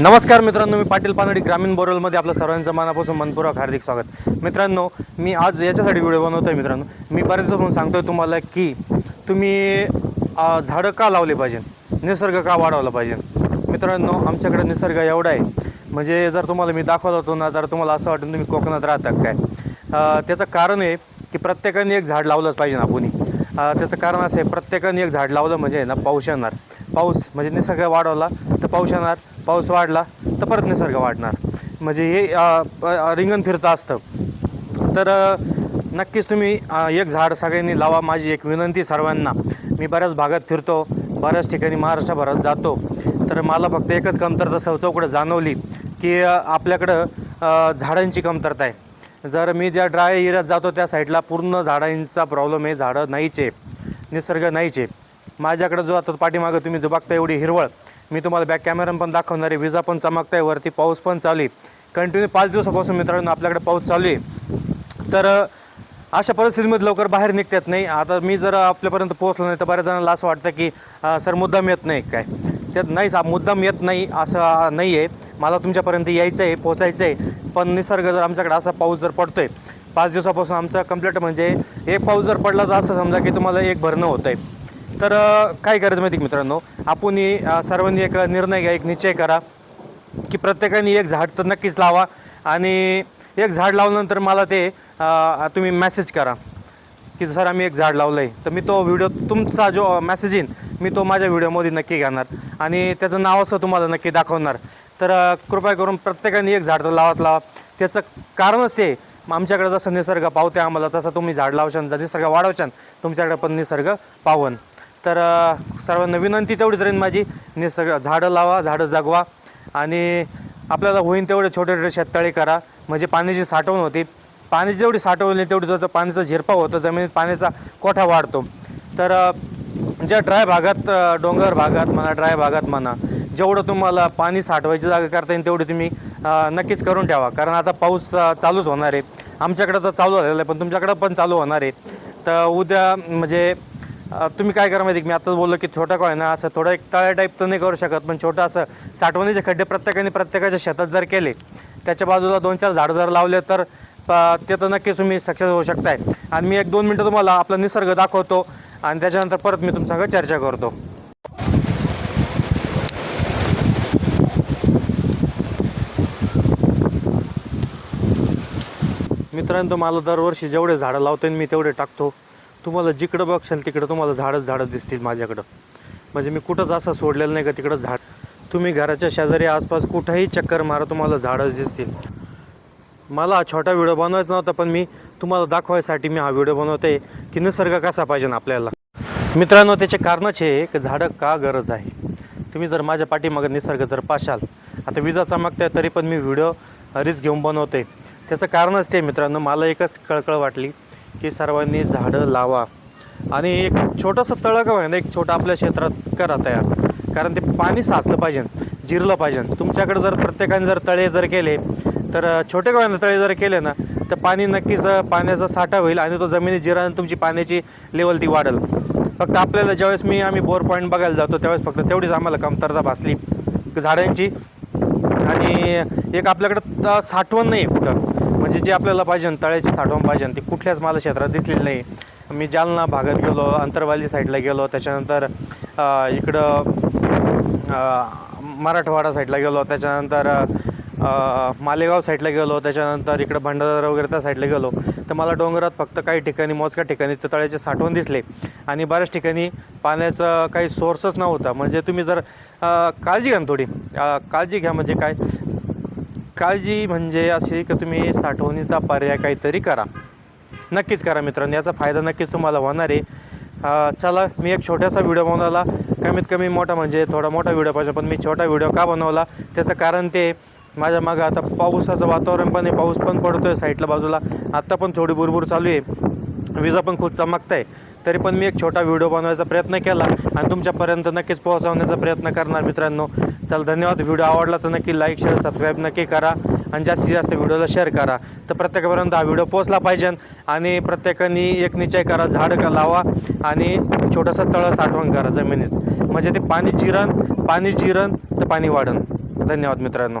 नमस्कार मित्रांनो मी पाटील पानडी ग्रामीण बोरलमध्ये आपलं सर्वांचं मनापासून मनपूर्वक हार्दिक स्वागत. मित्रांनो मी आज याच्यासाठी व्हिडिओ बनवतो आहे मित्रांनो. मी बरेच म्हणून सांगतो आहे तुम्हाला की तुम्ही झाडं का लावले पाहिजे निसर्ग का वाढवला पाहिजे मित्रांनो आमच्याकडे निसर्ग एवढा आहे. म्हणजे जर तुम्हाला मी दाखवत होतो ना तर तुम्हाला असं वाटेल तुम्ही कोकणात राहता काय? त्याचं कारण आहे की प्रत्येकाने एक झाड लावलंच पाहिजे ना आपण त्याचं कारण असं आहे प्रत्येकाने एक झाड लावलं म्हणजे ना पाऊस येणार. पाऊस म्हणजे निसर्ग वाढवला तर पाऊस येणार. पाऊस वाढला तर परत निसर्ग वाढणार. म्हणजे हे रिंगण फिरतं असतं. तर नक्कीच तुम्ही एक झाड सगळ्यांनी लावा. माझी एक विनंती सर्वांना. मी बऱ्याच भागात फिरतो. बऱ्याच ठिकाणी महाराष्ट्रभरात जातो. तर मला फक्त एकच कमतरता सवचौकडं जाणवली की आपल्याकडं झाडांची कमतरता आहे. जर मी ज्या ड्राय एरियात जातो त्या साईडला पूर्ण झाडांचा प्रॉब्लेम आहे. झाडं नाहीचे. निसर्ग नाहीचे. माझ्याकडं जो आता पाठीमागं तुम्ही जो बघता एवढी हिरवळ मी तुम्हाला बॅक कॅमेरा पण दाखवणार आहे. विजा पण चमकताय वरती पाऊस पण चालू आहे. कंटिन्यू पाच दिवसापासून मित्रांनो आपल्याकडे पाऊस चालू आहे. तर अशा परिस्थितीमध्ये लवकर बाहेर निघतात नाही. आता मी जर आपल्यापर्यंत पोहोचलो नाही तर बऱ्याच जणांना असं वाटतं की सर मुद्दाम येत नाही. काय? त्यात नाही सा मुद्दाम येत नाही असं नाही आहे मला तुमच्यापर्यंत यायचं आहे पोचायचं आहे पण निसर्ग जर आमच्याकडे असा पाऊस जर पडतो आहे पाच दिवसापासून आमचा कंप्लीट म्हणजे एक पाऊस जर पडला तर असं समजा की तुम्हाला एक भरणं होतं आहे तर काय गरज माहिती मित्रांनो? आपण सर्वांनी एक निर्णय घ्या एक निश्चय करा की प्रत्येकाने एक झाड तर नक्कीच लावा आणि एक झाड लावल्यानंतर मला ते तुम्ही मेसेज करा की सर आम्ही एक झाड लावलं आहे तर मी तो व्हिडिओ तुमचा जो मेसेज येईन मी तो माझ्या व्हिडिओमध्ये नक्की घेणार आणि त्याचं नाव असं तुम्हाला नक्की दाखवणार. तर कृपया करून प्रत्येकाने एक झाड तर लावत लावा. त्याचं कारणच ते आमच्याकडे जसं निसर्ग पावते आम्हाला तसं तुम्ही झाड लावशान जर निसर्ग वाढवशान तुमच्याकडे पण निसर्ग पावन. तर सर्वांना विनंती तेवढीच राहील माझी. निसर्ग झाडं लावा झाडं जगवा आणि आपल्याला होईन तेवढे छोटे छोटे शेततळे करा. म्हणजे पाण्याची साठवण होती. पाणी जेवढी साठवली तेवढी जर पाण्याचा झिरपा होतो जमिनीत पाण्याचा कोठा वाढतो. तर ज्या ड्राय भागात डोंगर भागात म्हणा ड्राय भागात म्हणा जेवढं तुम्हाला पाणी साठवायची जागा करता येईल तेवढी तुम्ही नक्कीच करून ठेवा. कारण आता पाऊस चालूच होणार आहे. आमच्याकडं तर चालू झालेलं आहे पण तुमच्याकडं पण चालू होणार आहे. तर उद्या म्हणजे तुम्ही काय करा माहिती मी आताच बोललो की छोटा काय ना असं थोडं एक तळ्या टाईप तर नाही करू शकत पण छोटं असं साठवणीचे खड्डे प्रत्येकाने प्रत्येकाच्या शेतात जर केले त्याच्या बाजूला दोन चार झाडं जर लावले तर प- ते तर नक्कीच तुम्ही सक्सेस होऊ शकताय. आणि मी एक दोन मिनटं तुम्हाला आपला निसर्ग दाखवतो आणि त्याच्यानंतर परत मी तुमच्यासंग चर्चा करतो. मित्रांनो मला दरवर्षी जेवढे झाडं लावते मी तेवढे टाकतो. तुम्हाला जिकडं बघशाल तिकडं तुम्हाला झाडच झाडं दिसतील माझ्याकडं. म्हणजे मी कुठंच असं सोडलेलं नाही का तिकडं झाड. तुम्ही घराच्या शेजारी आसपास कुठंही चक्कर मारा तुम्हाला झाडच दिसतील. मला हा छोटा व्हिडिओ बनवायचा नव्हता पण मी तुम्हाला दाखवायसाठी मी हा व्हिडिओ बनवते की निसर्ग कसा पाहिजे ना आपल्याला. मित्रांनो त्याचे कारणच हे की झाडं का गरज आहे? तुम्ही जर माझ्या पाठीमागं निसर्ग जर पाशाल आता विजा चमकताय तरी पण मी व्हिडिओ रिस्क घेऊन बनवते. त्याचं कारणच ते मित्रांनो मला एकच कळकळ वाटली. की सर्वांनी झाडं लावा. आणि एक छोटंसं तळं का होईना एक छोटं आपल्या क्षेत्रात करा तयार. कारण ते पाणी साचलं पाहिजे जिरलं पाहिजे. तुमच्याकडे जर प्रत्येकाने जर तळे जर केले तर छोटे का तळे जर केले ना तर पाणी नक्कीच पाण्याचा साठा होईल आणि तो जमिनीत जिराने तुमची पाण्याची लेवल ती वाढेल. फक्त आपल्याला ज्यावेळेस मी आम्ही बोर पॉईंट बघायला जातो त्यावेळेस फक्त तेवढीच आम्हाला कमतरता भासली. झाडांची. आणि एक आपल्याकडं साठवण नाही आहे कुठं. म्हणजे जे आपल्याला पाहिजे तळ्याची साठवण पाहिजे ती कुठल्याच मला क्षेत्रात दिसलेली नाही. मी जालना भागात गेलो अंतरवाली साईडला गेलो त्याच्यानंतर इकडं मराठवाडा साईडला गेलो त्याच्यानंतर मालेगाव साईडला गेलो त्याच्यानंतर इकडं भंडारा वगैरे त्या साईडला गेलो. तर मला डोंगरात फक्त काही ठिकाणी मोजक्या ठिकाणी ते तळ्याचे साठवण दिसले. आणि बऱ्याच ठिकाणी पाण्याचं काही सोर्सच नव्हता. म्हणजे तुम्ही जर काळजी घ्या ना थोडी. काळजी घ्या म्हणजे काय? काळजी म्हणजे अशी की तुम्ही साठवणीचा पर्याय काहीतरी करा. नक्कीच करा मित्रांनो याचा फायदा नक्कीच तुम्हाला होणार आहे. चला मी एक छोटासा व्हिडिओ बनवला. कमीत कमी मोठा म्हणजे थोडा मोठा व्हिडिओ पाहिजे पण मी छोटा व्हिडिओ का बनवला? त्याचं कारण ते माझ्या मागं आता पावसाचं वातावरण पण आहे पाऊस पण पडतो आहे साईडला बाजूला. आत्ता पण थोडी बुरबुर चालू आहे. विजा पण खूप चमकत आहे तरी पण मी एक छोटा व्हिडिओ बनवायचा प्रयत्न केला आणि तुमच्यापर्यंत नक्कीच पोहोचवण्याचा प्रयत्न करणार मित्रांनो. चल धन्यवाद. व्हिडिओ आवडला तर नक्की लाईक शेअर सबस्क्राईब नक्की करा आणि जास्तीत जास्त व्हिडिओला शेअर करा. तर प्रत्येकापर्यंत हा व्हिडिओ पोचला पाहिजे आणि प्रत्येकाने एक निश्चय करा झाड का लावा आणि छोटंसं तळं साठवण करा जमिनीत. म्हणजे ते पाणी जिरण पाणी जिरण तर पाणी वाढन. धन्यवाद मित्रांनो.